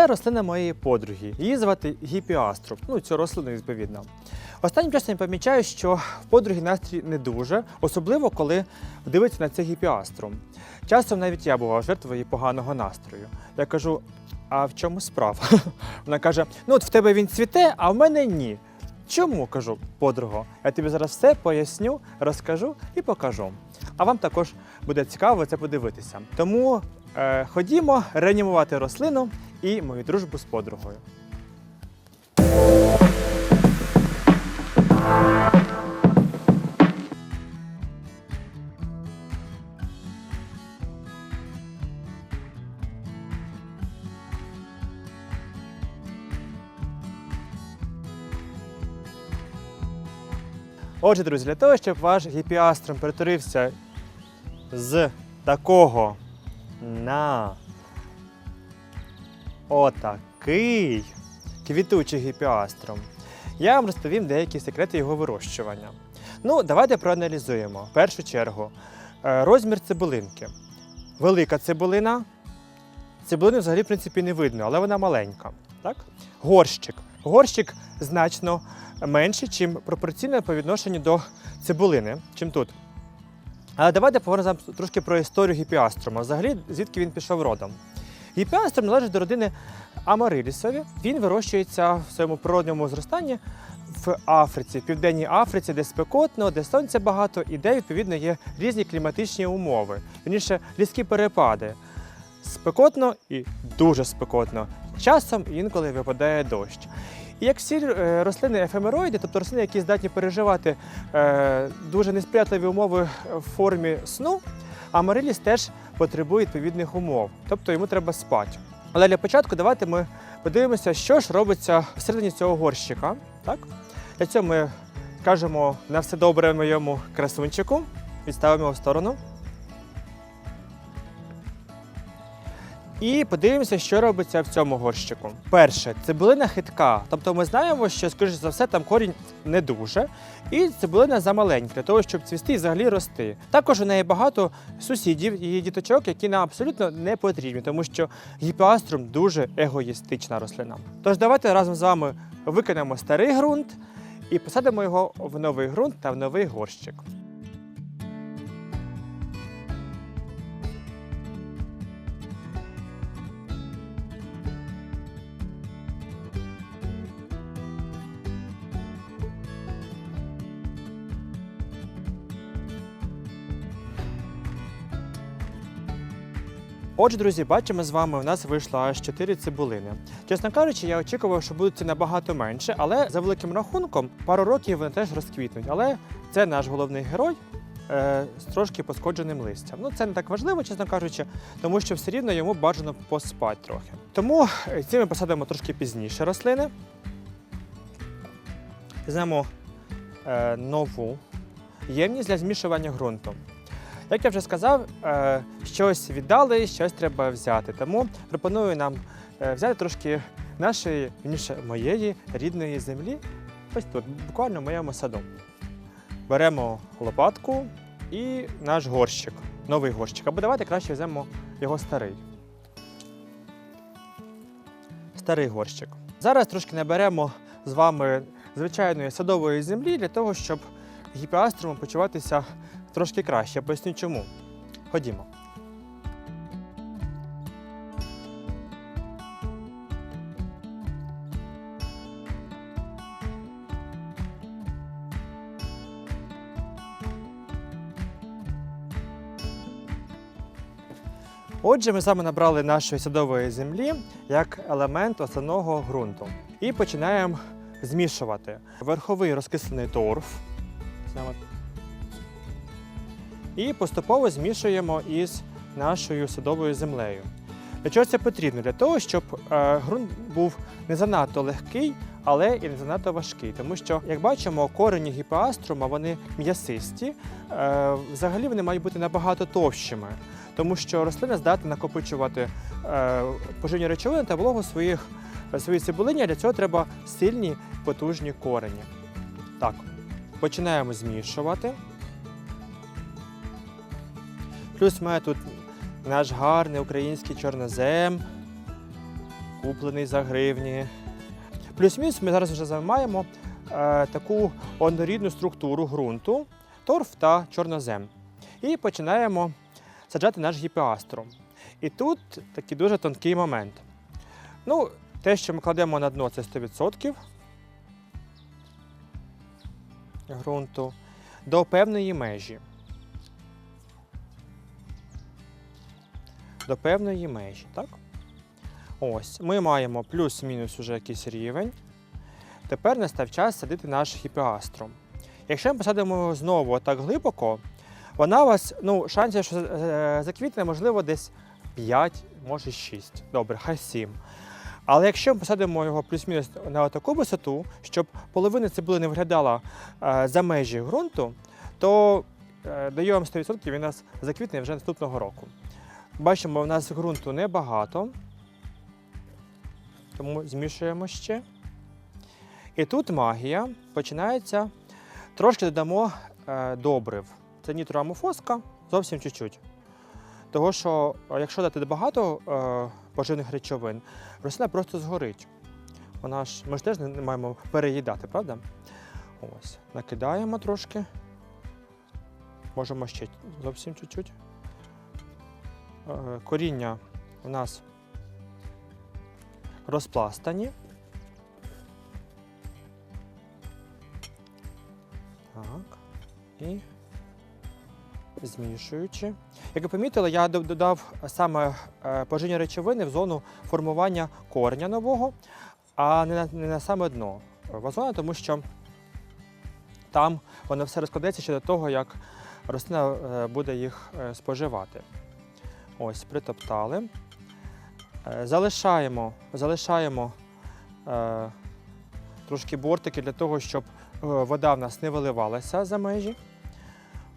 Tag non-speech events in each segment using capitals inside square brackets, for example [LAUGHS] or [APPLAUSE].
Це рослина моєї подруги. Її звати гіпіаструм. Ну, цю рослину відповідно. Останнім часом я помічаю, що в подруги настрій не дуже, особливо коли дивиться на це гіпіаструм. Часом навіть я бував жертвою поганого настрою. Я кажу: а в чому справа? [LAUGHS] Вона каже: ну от в тебе він цвіте, а в мене ні. Чому кажу, подруго? Я тобі зараз все поясню, розкажу і покажу. А вам також буде цікаво це подивитися. Тому ходімо реанімувати рослину і мою дружбу з подругою. Отже, друзі, для того, щоб ваш гіпіастром перетворився з такого на отакий квітучий гіпіастром, я вам розповім деякі секрети його вирощування. Ну, давайте проаналізуємо. В першу чергу, е, розмір цибулинки. Велика цибулина. Цибулини взагалі, в принципі, не видно, але вона маленька. Так? Горщик. Горщик значно менший, чим пропорційно по відношенню до цибулини, чим тут. Але давайте поговоримо трошки про історію гіпіаструма. Взагалі, звідки він пішов родом. Гіпіаструм належить до родини Амарилісові. Він вирощується в своєму природньому зростанні в Африці, в Південній Африці, де спекотно, де сонця багато і де, відповідно, є різні кліматичні умови. Вірніше, різкі перепади. Спекотно і дуже спекотно. Часом інколи випадає дощ. І як всі е, рослини ефемероїди, тобто рослини, які здатні переживати е, дуже несприятливі умови в формі сну, Амариліс теж потребує відповідних умов, тобто йому треба спати. Але для початку давайте ми подивимося, що ж робиться всередині цього горщика. Так? Для цього ми кажемо на все добре моєму красунчику, відставимо його в сторону. І подивимося, що робиться в цьому горщику. Перше, цибулина хитка. Тобто ми знаємо, що, скоріш за все, там корінь не дуже. І цибулина замаленька для того, щоб цвісти і взагалі рости. Також у неї багато сусідів, її діточок, які нам абсолютно не потрібні, тому що гіпіаструм дуже егоїстична рослина. Тож давайте разом з вами викинемо старий ґрунт і посадимо його в новий ґрунт та в новий горщик. Отже, друзі, бачимо з вами, у нас вийшло аж 4 цибулини. Чесно кажучи, я очікував, що будуть це набагато менше, але за великим рахунком пару років вони теж розквітнуть. Але це наш головний герой е, з трошки пошкодженим листям. Ну це не так важливо, чесно кажучи, тому що все рівно йому бажано поспати трохи. Тому е, ці ми посадимо трошки пізніше рослини. Візьмемо е, нову ємність для змішування ґрунту. Як я вже сказав, е, щось віддали, щось треба взяти. Тому пропоную нам е, взяти трошки нашої, вірніше, моєї рідної землі. Ось тут, буквально в моєму саду. Беремо лопатку і наш горщик, новий горщик. Або давайте краще візьмемо його старий. Старий горщик. Зараз трошки наберемо з вами звичайної садової землі для того, щоб гіпіаструму почуватися трошки краще. Поясню чому. Ходімо. Отже, ми саме набрали нашої садової землі як елемент основного ґрунту. І починаємо змішувати верховий розкислений торф. І поступово змішуємо із нашою садовою землею. Для чого це потрібно? Для того, щоб е, ґрунт був не занадто легкий, але і не занадто важкий. Тому що, як бачимо, корені гіпоаструма вони м'ясисті. Е, взагалі вони мають бути набагато товщими, тому що рослина здатна накопичувати е, поживні речовини та вологу своїх своїй цибулині, для цього треба сильні потужні корені. Так, починаємо змішувати. Плюс має тут наш гарний український чорнозем. куплений за гривні. Плюс-мінус ми зараз вже займаємо е, таку однорідну структуру ґрунту, торф та чорнозем. І починаємо саджати наш гіпеаструм. І тут такий дуже тонкий момент. Ну, те, що ми кладемо на дно, це 100% ґрунту до певної межі. До певної межі, так? Ось, ми маємо плюс-мінус уже якийсь рівень. Тепер настав час садити наш гіпеаструм. Якщо ми посадимо його знову так глибоко, вона у вас, ну, шансів, що е, заквітне, можливо, десь 5, може 6. Добре, хай 7. Але якщо ми посадимо його плюс-мінус на таку висоту, щоб половина цибули не виглядала е, за межі ґрунту, то е, даю вам 100% він нас заквітне вже наступного року. Бачимо, у нас ґрунту небагато, тому змішуємо ще. І тут магія починається. Трошки додамо е, добрив. Це нітроамофоска, зовсім чуть-чуть. Того, що е, якщо дати багато е, поживних речовин, рослина просто згорить. Вона ж, ми ж теж не маємо переїдати, правда? Ось, накидаємо трошки. Можемо ще зовсім чуть-чуть. Е, Коріння у нас розпластані. Так. І змішуючи. Як ви помітили, я додав саме е, поживні речовини в зону формування кореня нового, а не на, не на саме дно вазона, тому що там воно все розкладеться ще до того, як рослина е, буде їх споживати. Ось, притоптали. Е, Залишаємо, залишаємо е, трошки бортики для того, щоб е, вода в нас не виливалася за межі.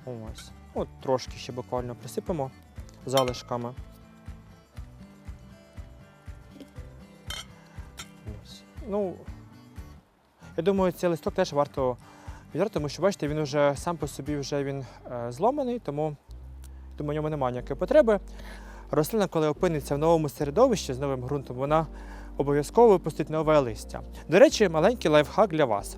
Ось. От трошки ще буквально присипемо залишками. Ось. Ну, я думаю, цей листок теж варто відрати, тому що бачите, він вже сам по собі вже він е, зломаний, тому думаю, в ньому немає ніякої потреби. Рослина, коли опиниться в новому середовищі з новим ґрунтом, вона обов'язково випустить нове листя. До речі, маленький лайфхак для вас.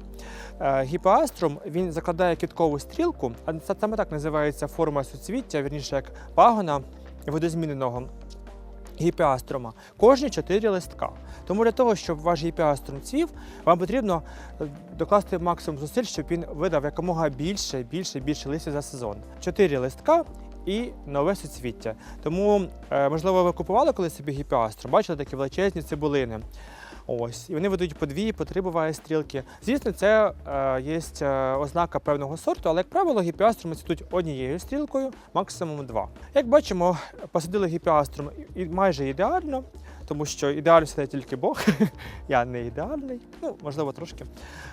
Е, Гіпоаструм він закладає кіткову стрілку, а це саме так називається форма суцвіття, вірніше як пагона водозміненого гіпіаструма. Кожні чотири листка. Тому для того, щоб ваш гіпіаструм цвів, вам потрібно е, докласти максимум зусиль, щоб він видав якомога більше, більше, більше листя за сезон. Чотири листка. І нове суцвіття. Тому, е, можливо, ви купували колись собі гіпіаструм, бачили такі величезні цибулини. Ось, і вони ведуть по дві, по три буває стрілки. Звісно, це е, є е, ознака певного сорту, але, як правило, гіпіаструми цвітуть однією стрілкою, максимум два. Як бачимо, посадили гіпіаструм майже ідеально, тому що ідеально сидить тільки Бог. [LAUGHS] Я не ідеальний, ну, можливо, трошки.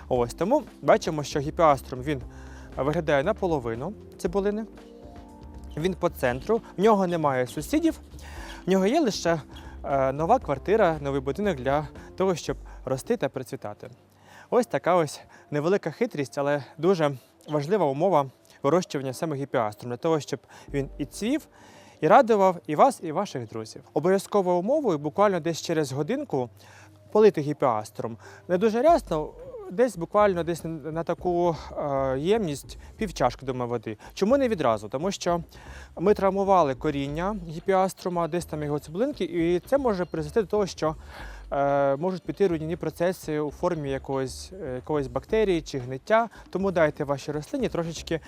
Ось, тому бачимо, що гіпіаструм він виглядає наполовину цибулини. Він по центру, в нього немає сусідів, в нього є лише е, нова квартира, новий будинок для того, щоб рости та процвітати. Ось така ось невелика хитрість, але дуже важлива умова вирощування саме гіпіаструм, для того, щоб він і цвів, і радував і вас, і ваших друзів. Обов'язковою умовою буквально десь через годинку полити гіпіаструм. Не дуже рясно, десь буквально десь на таку е, ємність півчашки думаю, води. Чому не відразу? Тому що ми травмували коріння гіпіаструма, десь там його цеблинки, і це може призвести до того, що е, можуть піти руйнівні процеси у формі якогось, е, якогось бактерії чи гниття. Тому дайте вашій рослині трошечки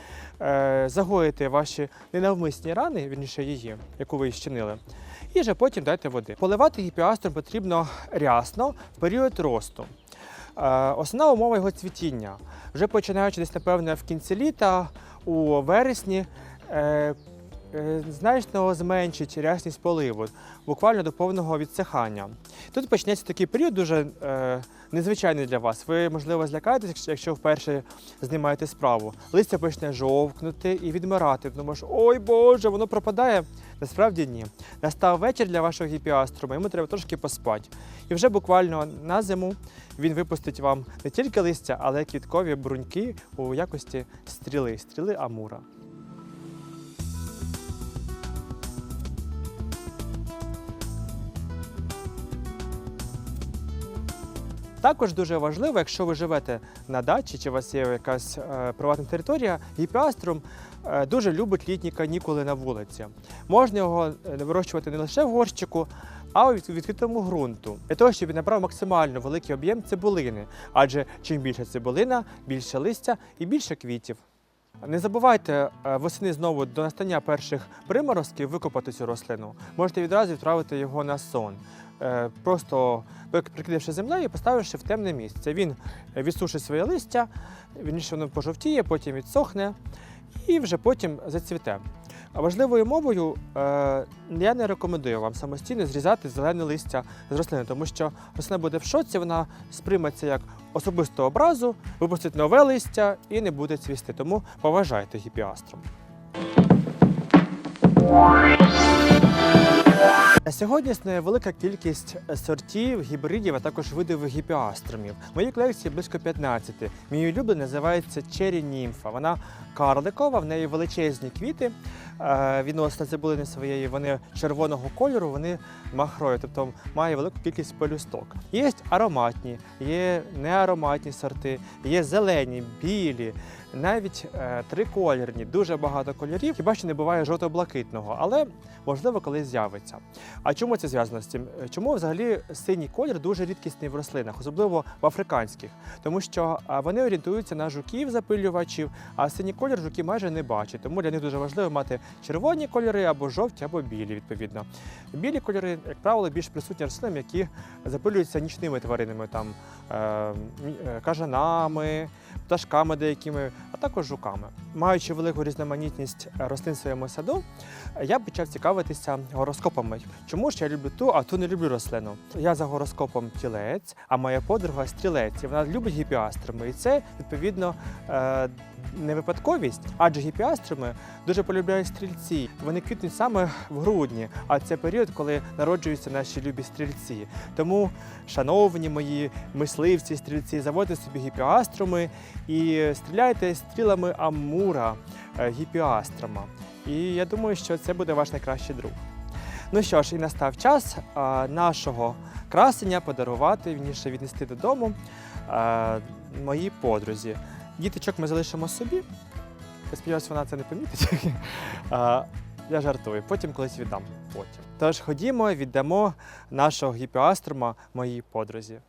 загоїти ваші ненавмисні рани, вірніше її, яку ви щинили. І вже потім дайте води. Поливати гіпіаструм потрібно рясно в період росту. Е, Основна умова його цвітіння. Вже починаючи десь, напевне, в кінці літа, у вересні, е, значно зменшить рясність поливу, буквально до повного відсихання. Тут почнеться такий період дуже е, незвичайний для вас. Ви, можливо, злякаєтесь, якщо- якщо вперше знімаєте справу. Листя почне жовкнути і відмирати. Думаєш, ой Боже, воно пропадає. Насправді ні. Настав вечір для вашого гіпіаструма, йому треба трошки поспати. І вже буквально на зиму він випустить вам не тільки листя, але й квіткові бруньки у якості стріли, стріли Амура. Також дуже важливо, якщо ви живете на дачі чи у вас є якась е, приватна територія, гіпіаструм е, дуже любить літні канікули на вулиці. Можна його е, вирощувати не лише в горщику, а у відкритому ґрунту, для того, щоб він набрав максимально великий об'єм цибулини. Адже чим більше цибулина, більше листя і більше квітів. Не забувайте восени знову до настання перших приморозків викопати цю рослину. Можете відразу відправити його на сон. Е, Просто прик- прикривши землею і поставивши в темне місце. Він відсушить своє листя, вірніше воно пожовтіє, потім відсохне і вже потім зацвіте. А важливою мовою е, я не рекомендую вам самостійно зрізати зелене листя з рослини, тому що рослина буде в шоці, вона сприйметься як особисту образу, випустить нове листя і не буде цвісти. Тому поважайте гіпіаструм. На сьогодні існує велика кількість сортів, гібридів, а також видів гіпіаструмів. В моїй колекції близько 15. Мій улюблений називається Чері Німфа. Вона карликова, в неї величезні квіти. Е, Відносно цибулини своєї, вони червоного кольору, вони махрові, тобто має велику кількість пелюсток. Є ароматні, є неароматні сорти, є зелені, білі, навіть е, трикольорні, дуже багато кольорів. Хіба що не буває жовто-блакитного, але можливо колись з'явиться. А чому це зв'язано з цим? Е, Чому взагалі синій колір дуже рідкісний в рослинах, особливо в африканських? Тому що вони орієнтуються на жуків, запилювачів, а синій колір жуки майже не бачать. Тому для них дуже важливо мати червоні кольори або жовті, або білі, відповідно. Білі кольори, як правило, більш присутні рослинам, які запилюються нічними тваринами, там е, е, кажанами, пташками деякими, а також жуками. Маючи велику різноманітність е, рослин в своєму саду, я почав цікавитися гороскопами. Чому ж я люблю ту, а ту не люблю рослину? Я за гороскопом тілець, а моя подруга стрілець. І вона любить гіпіаструми. І це відповідно е, не випадковість, адже гіпіаструми дуже полюбляють стрільці. Вони квітнуть саме в грудні, а це період, коли народжуються наші любі стрільці. Тому, шановні мої мисливці, стрільці, заводьте собі гіпіаструми і стріляйте стрілами Амура е, гіпіастрама. І я думаю, що це буде ваш найкращий друг. Ну що ж, і настав час нашого красення подарувати, вірніше віднести додому моїй подрузі. Діточок ми залишимо собі. Я сподіваюся, вона це не помітить. [LAUGHS] Я жартую, потім колись віддам. Потім. Тож ходімо, віддамо нашого гіпіаструма моїй подрузі.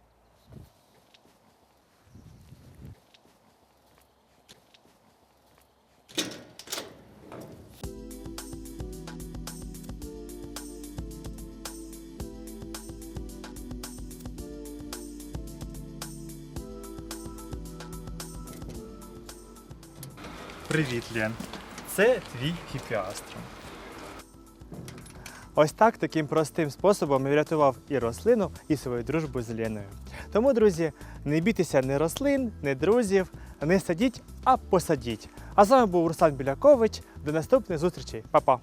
Привіт, Лен. Це твій гіпіаструм. Ось так таким простим способом я врятував і рослину, і свою дружбу з Леною. Тому, друзі, не бійтеся ні рослин, ні друзів, не садіть, а посадіть. А з вами був Руслан Білякович. До наступних зустрічей. Па-па!